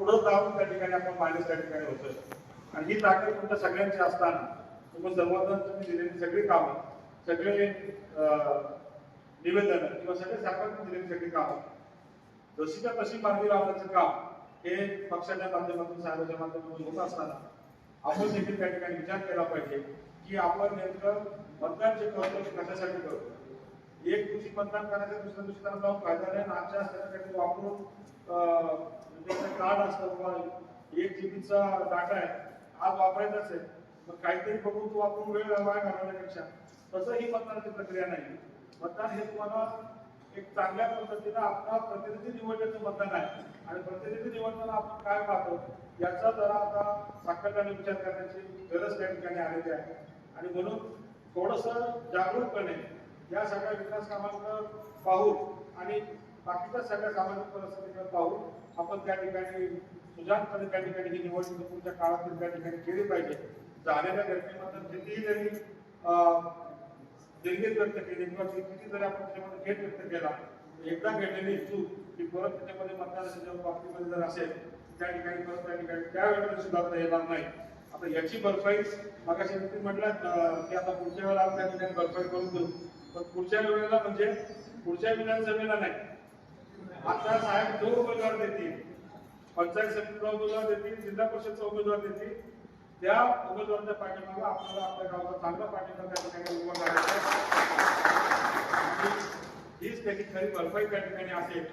Minus त्या ठिकाणी होतं आणि ही ताकद तुमच्या सगळ्यांची असताना तुम्ही सर्वजण तुम्ही दिलेली सगळी कामं सगळे निवेदन किंवा सगळे सरकारने दिलेली सगळी कामं जशीच्या तशी मार्गी लावण्याचं काम हे पक्षाच्या माध्यमातून साहेबाच्या माध्यमातून होत असताना आपण देखील त्या ठिकाणी विचार केला पाहिजे की आपण नेमकं मतदान जे करतो कशासाठी करतो एक दिवशी मतदान करायचं दुसऱ्या दिवशी त्यांना जाऊन फायदा नाही आणि आजच्या वापरून अं, कार्ड असतं बाबा एक जीबीचा डाटा आहे आज वापरायचा असेल मग काहीतरी बघून तो वापरून वेळ वाया घालवण्यापेक्षा तसं ही मतदानाची प्रक्रिया नाही. मतदान हे तुम्हाला एक चांगल्या पद्धतीनं आपला प्रतिनिधी निवडण्याचं मतदान आहे. आणि प्रतिनिधी निवडताना आपण काय पाहतो याचा जरा आता सातत्याने विचार करण्याची गरज त्या ठिकाणी आलेली आहे. आणि म्हणून थोडस जागरूकपणे या सगळ्या विकास कामांकडे पाहून आणि बाकीच्या सगळ्या सामाजिक परिस्थितीकडे पाहून आपण त्या ठिकाणी सुजानपणे त्या ठिकाणी ही निवडणूक पुढच्या काळात त्या ठिकाणी केली पाहिजे. झालेल्या घटनेबद्दल कितीही जरी दिल्लीत व्यक्त केली किंवा किती जरी आपण त्याच्यामध्ये खेद व्यक्त केला एकदा घडलेली चूक की परत त्याच्यामध्ये मतदानाच्या बाबतीमध्ये जर असेल त्या ठिकाणी परत त्या ठिकाणी त्यावेळेला सुधारता येणार नाही. आता याची भरपाई मागाशी तुम्ही म्हटलं की आता पुढच्या वेळेला आपण त्या ठिकाणी भरपाई करून देऊ. पण पुढच्या वेळेला म्हणजे पुढच्या विधानसभेला नाही. आता साहेब दोन उमेदवार देतील पंचायत समितीचा उमेदवार देतील जिल्हा परिषदचा उमेदवार देतील त्या उमेदवारांच्या पाठिंबा आपल्याला आपल्या गावाचा चांगला पाठिंबा त्या ठिकाणी उभा करायचा हीच त्याची खरी भरपाई त्या ठिकाणी असेल.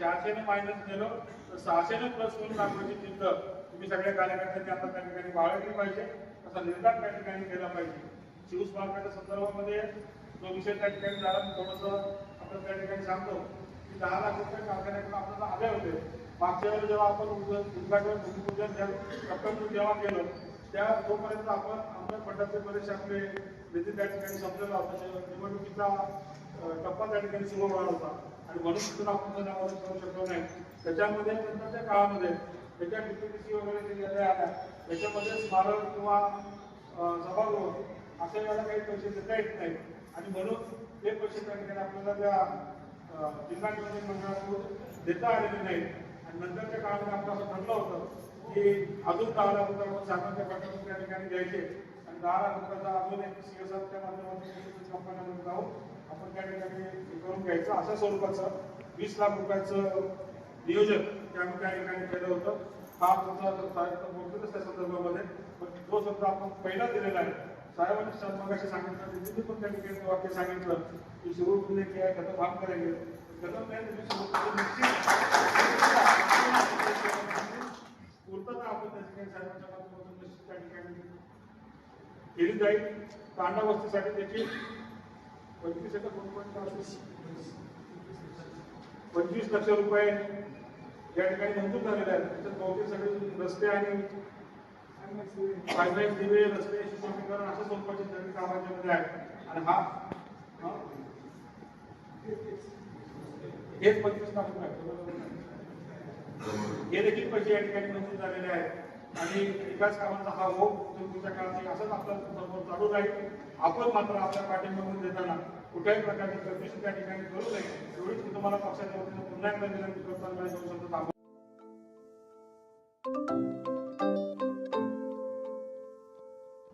चारशेने मायनस केलं तर सहाशेने प्लस करून दाखवायची चिंत तुम्ही सगळ्या कार्यकर्त्यांनी आता त्या ठिकाणी बाळगली पाहिजे. असा निर्धार त्या ठिकाणी केला पाहिजे. शिवस्मारकाच्या संदर्भामध्ये जो विषय त्या ठिकाणी झाला थोडंसं थोडस आपण त्या ठिकाणी सांगतो. की दहा लाख रुपये कारखान्याकडून आपल्याला आले होते. मागच्या वेळेला जेव्हा आपण उद्घाटन भूमिपूजन रक्कम जेव्हा केलं त्या तोपर्यंत आपण आमच्या फंडाचे बरेचसे आपले निधी त्या ठिकाणी संपलेला होता. म्हणजे निवडणुकीचा टप्पा त्या ठिकाणी सुरू होणार होता. आणि म्हणून तिथून आपण त्याच्यामध्ये करू शकलो नाही. त्याच्यामध्ये नंतरच्या काळामध्ये त्याच्या डीपीटीसी वगैरे जे गेल्या आल्या त्याच्यामध्ये स्मारक किंवा सभागृह अशा वेळेला काही पैसे देता येत नाही आणि म्हणून ते पैसे त्या ठिकाणी आपल्याला त्या जिल्हा नियोजन मंडळाकडून देता आलेले नाही आणि नंतरच्या काळामध्ये आपण असं ठरलं होतं की अजून दहा लाख रुपये आपण सामान्य गटातून त्या ठिकाणी द्यायचे आणि दहा लाख रुपयाचा अजून एक सीएसआरच्या माध्यमातून कंपन्यामध्ये जाऊन आपण त्या ठिकाणी करून घ्यायचं. अशा स्वरूपाचं वीस लाख रुपयाचं नियोजन त्यामुळे त्या ठिकाणी केलं होतं. हा तुमचा बोलतोच त्या संदर्भामध्ये. पण तो शब्द आपण पहिला दिलेला आहे. साहेबांनी मगाशी सांगितलं तिथे पण त्या ठिकाणी वाक्य सांगितलं की सुरू केले की आहे त्याचं काम करायचे त्याचं नाही तुम्ही पूर्तता आपण त्या ठिकाणी साहेबांच्या माध्यमातून निश्चित त्या ठिकाणी केली. जाईल. तांडा वस्तीसाठी देखील पंचवीस एका दोन पॉईंट पंचवीस लक्ष रुपये या ठिकाणी मंजूर झालेले आहेत. त्याच्यात बहुतेक सगळे रस्ते आणि पाईपलाईन दिवे रस्ते सुशोभीकरण अशा स्वरूपाचे त्यांनी कामाच्या मध्ये आहेत. आणि हा हेच पंचवीस लाख आहे. हे देखील पैसे या ठिकाणी मंजूर झालेले आहेत. आणि विकास कामांचा हा ओघ तुमच्या काळात असाच आपला समोर चालू राहील. आपण मात्र आपल्या पाठिंबा देताना कुठल्याही प्रकारची चौकशी त्या ठिकाणी करू नये. एवढीच मी तुम्हाला पक्षाच्या वतीनं पुन्हा एकदा विनंती करतो